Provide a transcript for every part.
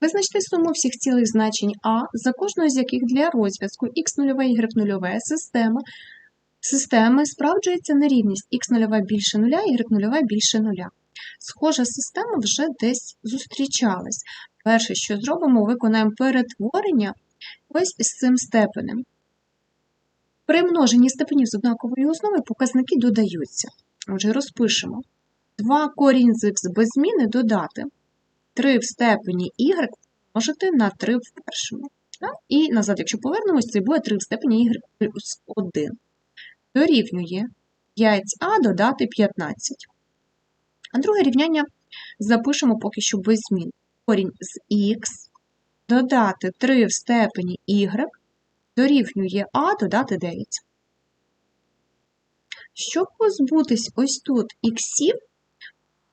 Визначте суму всіх цілих значень А, за кожного з яких для розв'язку x0, y0 система системи справджується нерівність x0 більше 0, y0 більше 0. Схожа система вже десь зустрічалась. Перше, що зробимо, виконаємо перетворення ось з цим степенем. При множенні степенів з однакової основи показники додаються. Отже, розпишемо. 2 корінь з х без зміни додати 3 в степені y множити на 3 в першому. І назад, якщо повернемось, це буде 3 в степені y плюс 1. Дорівнює 5а додати 15. А друге рівняння запишемо поки що без змін. Корінь з х додати 3 в степені y дорівнює а додати 9. Щоб позбутись ось тут іксів,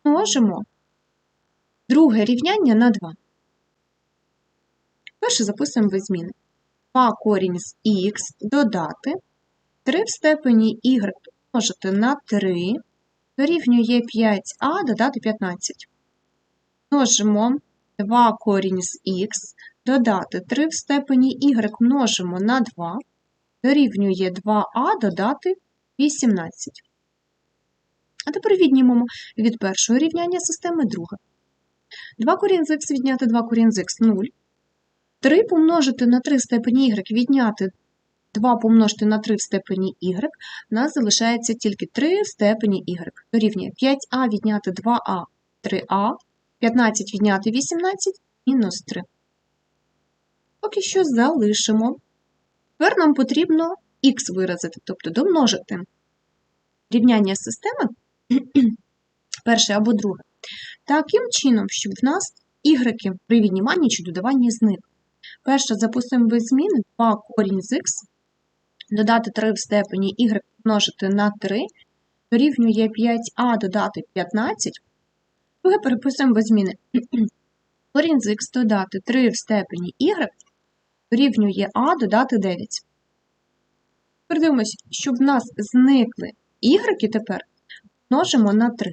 множимо друге рівняння на 2. Перше записуємо без зміни. 2 корінь з х додати 3 в степені y помножити на 3 дорівнює 5а додати 15. Множимо 2 корінь з х додати 3 в степені y множимо на 2 дорівнює 2а додати 18. А тепер віднімемо від першого рівняння системи друге. 2 корінь з х відняти 2 корінь з х 0. 3 помножити на 3 в степені y відняти 2 помножити на 3 в степені y, у нас залишається тільки 3 в степені y. Дорівнює 5а відняти 2а 3а, 15 відняти 18 мінус 3. Поки що залишимо. Тепер нам потрібно х виразити, тобто домножити рівняння системи перше або друге, таким чином, щоб в нас y при відніманні чи додаванні зникли. Перше записуємо без зміни 2 корінь з х, додати 3 в степені y помножити на 3, дорівнює 5а додати 15. Друге переписуємо без зміни. Корінь з х додати 3 в степені y дорівнює а додати 9. Передивимось, щоб в нас зникли y тепер множимо на 3.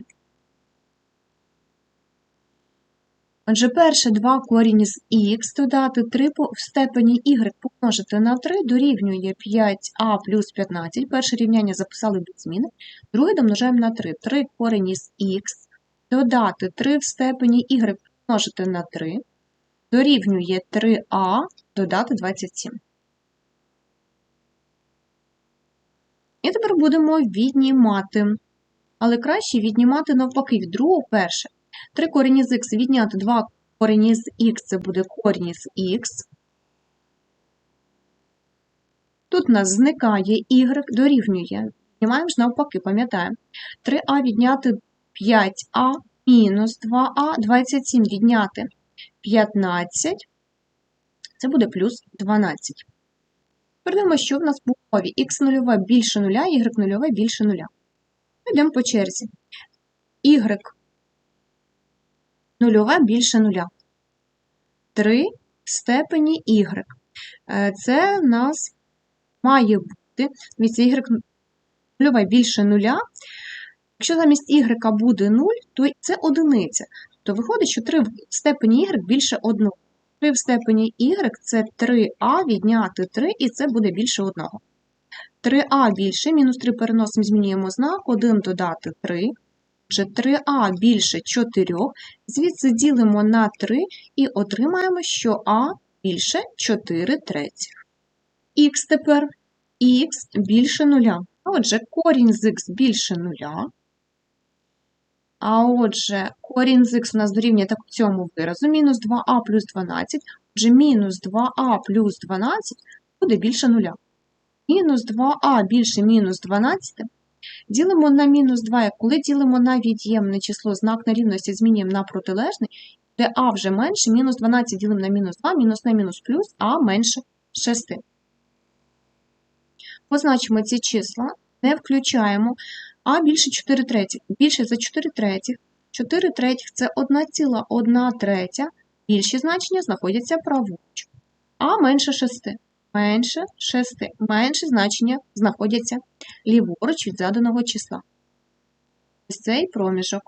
Отже, перше 2 корінь з х додати 3 в степені y помножити на 3 дорівнює 5а плюс 15. Перше рівняння записали без зміни. Друге домножаємо на 3. 3 корінь з х додати 3 в степені y помножити на 3 дорівнює 3а додати 27. І тепер будемо віднімати. Але краще віднімати навпаки від другого перше. 3 корені з х відняти 2 корені з х це буде корінь з х. Тут у нас зникає y, дорівнює. Віднімаємо ж навпаки, пам'ятаємо. 3а відняти 5а мінус 2а, 27 відняти 15. Це буде плюс 12. Передаємо, що в нас в умові х0 більше 0, y0 більше 0. Йдемо по черзі. y нульове більше нуля. 3 в степені y. Е, це в нас має бути, дивіться, y нульове більше нуля. Якщо замість y буде 0, то це одиниця. То виходить, що 3 в степені y більше 1. 3 в степені y це 3а відняти 3, і це буде більше 1. 3а більше, мінус 3 переносимо, змінюємо знак, 1 додати 3. Отже, 3а більше 4, звідси ділимо на 3 і отримаємо, що а більше 4 третіх. Х тепер х більше 0. Отже, корінь з х більше 0. А отже, корінь з х у нас дорівнює так цьому виразу, мінус 2а плюс 12, отже, мінус 2а плюс 12 буде більше 0. Мінус 2а більше мінус 12 Ділимо на мінус 2, коли ділимо на від'ємне число, знак нерівності змінюємо на протилежний, де а вже менше, мінус 12 ділимо на мінус 2, мінус на мінус плюс, а менше 6. Позначимо ці числа, не включаємо, а більше 4 третіх. Більше за 4 третіх. 4 третіх – це 1,1 третя. Більші значення знаходяться праворуч, а менше 6 менше 6. Менше значення знаходяться ліворуч від заданого числа. Ось цей проміжок.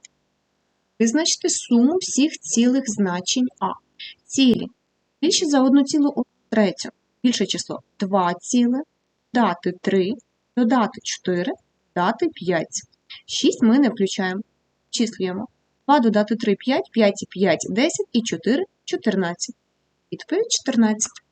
Визначте суму всіх цілих значень А. Цілі. Більше за 1,1 третю. Більше число 2 ціле, дати 3, додати 4, додати 5. 6 ми не включаємо. Числюємо. 2 додати 3 – 5, 5 і 5 – 10 і 4 – 14. Відповідь 14.